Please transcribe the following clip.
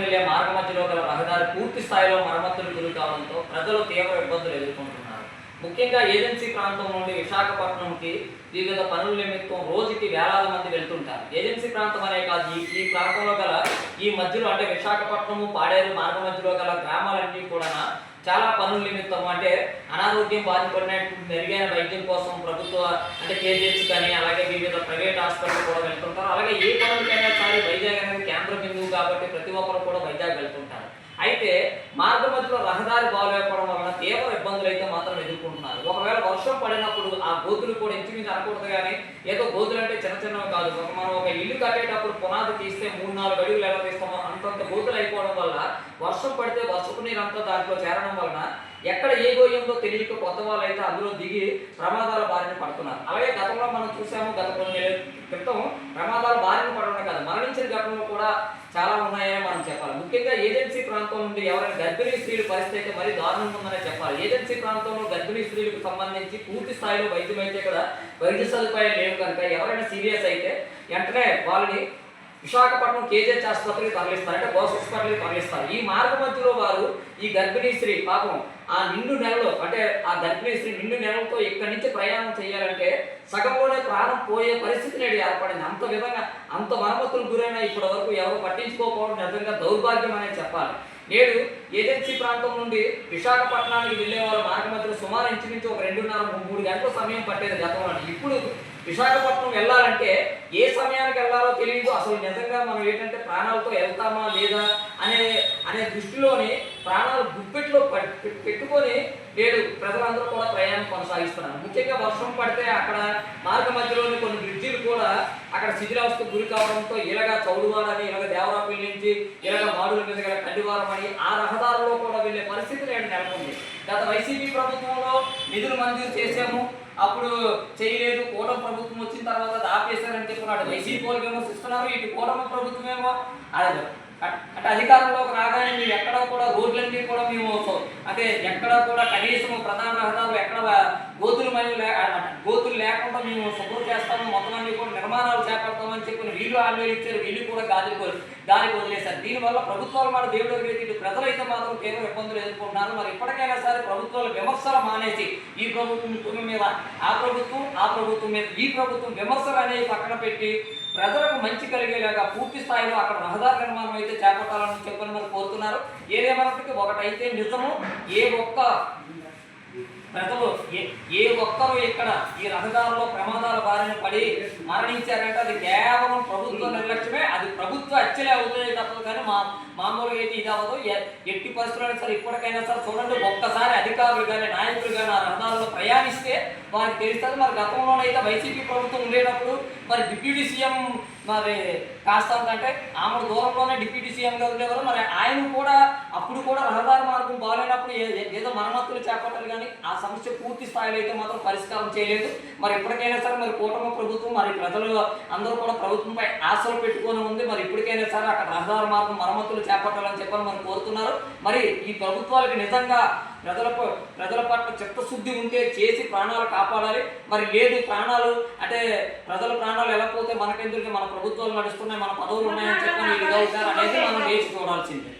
వెళ్ళే మార్గ మధ్యలో గల రహదారి పూర్తి స్థాయిలో మరమ్మతులు గురి కావడంతో ప్రజలు తీవ్ర ఇబ్బందులు ఎదుర్కొంటున్నారు. ముఖ్యంగా ఏజెన్సీ ప్రాంతం నుండి విశాఖపట్నంకి వివిధ పనుల నిమిత్తం రోజుకి వేలాది మంది వెళ్తుంటారు. ఏజెన్సీ ప్రాంతం అనే కాదు ఈ ప్రాంతంలో గల ఈ మధ్యలో అంటే విశాఖపట్నము పాడేరు మార్గ మధ్యలో గల గ్రామాలన్నీ కూడా చాలా పనుల నిమిత్తం అంటే అనారోగ్యం బాధపడిన మెరుగైన వైద్యం కోసం ప్రభుత్వ అంటే కేజీహెచ్ కానీ అలాగే వివిధ ప్రైవేట్ హాస్పిటల్ కూడా వెళ్తుంటారు. అలాగే ఏ పనులకైనా సరే వైజాగ్ అనేది కేంద్ర బిందు కాబట్టి ప్రతి ఒక్కరు కూడా వైజాగ్ వెళ్తుంటారు. అయితే మార్గ మధ్యలో రహదారి బాగోలేకపోవడం వలన తీవ్ర ఇబ్బందులు అయితే మాత్రం ఎదుర్కొంటున్నారు. ఒకవేళ వర్షం పడినప్పుడు ఆ గోతులు కూడా ఇంచుమించు అనకూడదు కానీ ఏదో గోతులు అంటే చిన్న చిన్నవి కాదు. మనం ఒక ఇల్లు కట్టేటప్పుడు పునాది తీస్తే మూడు నాలుగు అడుగులు ఎలా గోతులు అయిపోవడం వల్ల వర్షం పడితే వర్షపు నీరు అంతా దాంట్లో చేరడం వలన ఎక్కడ ఏ గోయంలో తెలియక కొత్త వాళ్ళు అయితే అందులో దిగి ప్రమాదాల బారిన పడుతున్నారు. అలాగే గతంలో మనం చూసాము గత కొన్ని క్రితం ప్రమాదాల బారిన పడడం కాదు మరణించిన ఘటనలు కూడా చాలా ఉన్నాయని మనం చెప్పాలి. ముఖ్యంగా ఏజెన్సీ ప్రాంతం నుండి ఎవరైనా గర్భిణీ స్త్రీలు పరిస్థితి అయితే మరీ దారుణంగా ఉందనే చెప్పాలి. ఏజెన్సీ ప్రాంతంలో గర్భిణీ స్త్రీలకు సంబంధించి పూర్తి స్థాయిలో వైద్యం అయితే కూడా వైద్య సదుపాయాలు లేవు కనుక ఎవరైనా సీరియస్ అయితే వెంటనే వాళ్ళని విశాఖపట్నం కేజీహెచ్ ఆసుపత్రికి తరలిస్తారు. అంటే బోస్ హాస్పిటల్కి తరలిస్తారు. ఈ మార్గ మధ్యలో వారు ఈ గర్భిణీ స్త్రీ పాపం ఆ నిండు నెలలో అంటే ఆ గర్భిణీ స్త్రీ నిండు నెలలతో ఇక్కడి నుంచి ప్రయాణం చేయాలంటే సగంలోనే ప్రాణం పోయే పరిస్థితి నేడు ఏర్పడింది. అంత విధంగా అంత మరమ్మతులు గురైన ఇప్పటి వరకు ఎవరు పట్టించుకోకపోవడం నిజంగా దౌర్భాగ్యం అనే చెప్పాలి. నేడు ఏజెన్సీ ప్రాంతం నుండి విశాఖపట్నానికి వెళ్ళే వాళ్ళ మార్గ మధ్యలో సుమారు ఇంచుమించు ఒక రెండున్నర మూడు గంటల సమయం పట్టేది గతంలో ఇప్పుడు విశాఖపట్నం వెళ్ళాలంటే ఏ సమయానికి వెళ్ళాలో తెలియదు అసలు నిజంగా మనం ఏంటంటే ప్రాణాలతో వెళ్తామా లేదా అనే అనే దృష్టిలోని ప్రాణాలు గుప్పెట్లో పట్- పెట్- పెట్టుకొని నేడు ప్రజలందరూ కూడా ప్రయాణం కొనసాగిస్తున్నారు. ముఖ్యంగా వర్షం పడితే అక్కడ మార్గ మధ్యలోని కొన్ని బ్రిడ్జిలు కూడా అక్కడ శిథిలావస్థకు గురి కావడంతో ఇలాగ చౌడువాడ అని ఇలాగ దేవరాపల్లి నుంచి ఇలాగ మాడుల మీద గల కండివారం అని ఆ రహదారిలో కూడా వెళ్ళే పరిస్థితి నేడు నెలకొంది. గత వైసీపీ ప్రభుత్వంలో నిధులు మంజూరు చేశాము. అప్పుడు చేయలేదు. కూటమి ప్రభుత్వం వచ్చిన తర్వాత ఆపేశారని చెప్పినాడు. వైసీపీ వాళ్ళు విమర్శిస్తున్నారు ఇటు కూటమి ప్రభుత్వం ఏమో అది. అంటే అధికారంలోకి రాగానే మేము ఎక్కడ కూడా రోడ్లన్నీ కూడా మేము అంటే ఎక్కడ కూడా కనీసం ప్రధాన రహదారులు ఎక్కడ గోతులు మరియు గోతులు లేకుండా మేము సపోర్ట్ చేస్తాము. మొత్తం అన్ని కూడా నిర్మాణాలు చేపడతామని చెప్పిన వీళ్ళు హామీలు ఇచ్చారు. వీళ్ళు కూడా గాలి దానికి వదిలేశారు. దీనివల్ల ప్రభుత్వాలు మాట దేవుడు దగ్గరికి ప్రజలైతే మాత్రం తీవ్ర ఇబ్బందులు ఎదుర్కొంటున్నారు. మరి ఇప్పటికైనా సరే ప్రభుత్వాలు విమర్శలు మానేసి ఈ ప్రభుత్వం మీద ఆ ప్రభుత్వం ఆ ప్రభుత్వం మీద ఈ ప్రభుత్వం విమర్శలు అనేవి పక్కన పెట్టి ప్రజలకు మంచి కలిగేలాగా పూర్తి స్థాయిలో అక్కడ రహదారి నిర్మాణం అయితే చేపట్టాలని చెప్పని మరి కోరుతున్నారు. ఏదేమైనప్పటికీ ఒకటైతే నిజము ఏ ఒక్క ప్రజలు ఏ ఏ ఒక్కరు ఇక్కడ ఈ రహదారిలో ప్రమాదాల బారిన పడి మరణించారంటే అది కేవలం ప్రభుత్వ నిర్లక్ష్యమే అది ప్రభుత్వ హత్యలే అవుతాయి తప్పదు కానీ మా మామూలుగా అయితే ఇది అవ్వదు. ఎట్టి పరిస్థితుల్లో సరే ఇప్పటికైనా సరే చూడండి ఒక్కసారి అధికారులు కానీ నాయకులు కానీ ఆ రహదారులో ప్రయాణిస్తే వారికి తెలుస్తుంది. మరి గతంలోనైతే వైసీపీ ప్రభుత్వం ఉండేటప్పుడు మరి డిప్యూటీ సీఎం మరి కాస్త అంటే ఆమె దూరంలోనే డిప్యూటీ సీఎంగా ఉండేవారు. మరి ఆయన కూడా అప్పుడు కూడా బాగాలేనప్పుడు ఏదో మరమ్మతులు చేపట్టాలి కానీ ఆ సమస్య పూర్తి స్థాయిలో అయితే మాత్రం పరిష్కారం చేయలేదు. మరి ఇప్పటికైనా సరే మరి కూటమి ప్రభుత్వం మరి ప్రజలు అందరూ కూడా ప్రభుత్వంపై ఆశలు పెట్టుకొని ఉంది. మరి ఇప్పటికైనా సరే అక్కడ రహదారి మార్గం మరమ్మతులు చేపట్టాలని చెప్పని మరి కోరుతున్నారు. మరి ఈ ప్రభుత్వాలకి నిజంగా ప్రజల ప్రజల పట్ల చిత్తశుద్ధి ఉంటే చేసి ప్రాణాలు కాపాడాలి. మరి లేదు ప్రాణాలు అంటే ప్రజల ప్రాణాలు ఎలా పోతే మనకెందుకు? మన ప్రభుత్వాలు నడుస్తున్నాయి మన పదవులు ఉన్నాయని చెప్పని ఇది అవుతారు అనేది మనం వేచి చూడాల్సిందే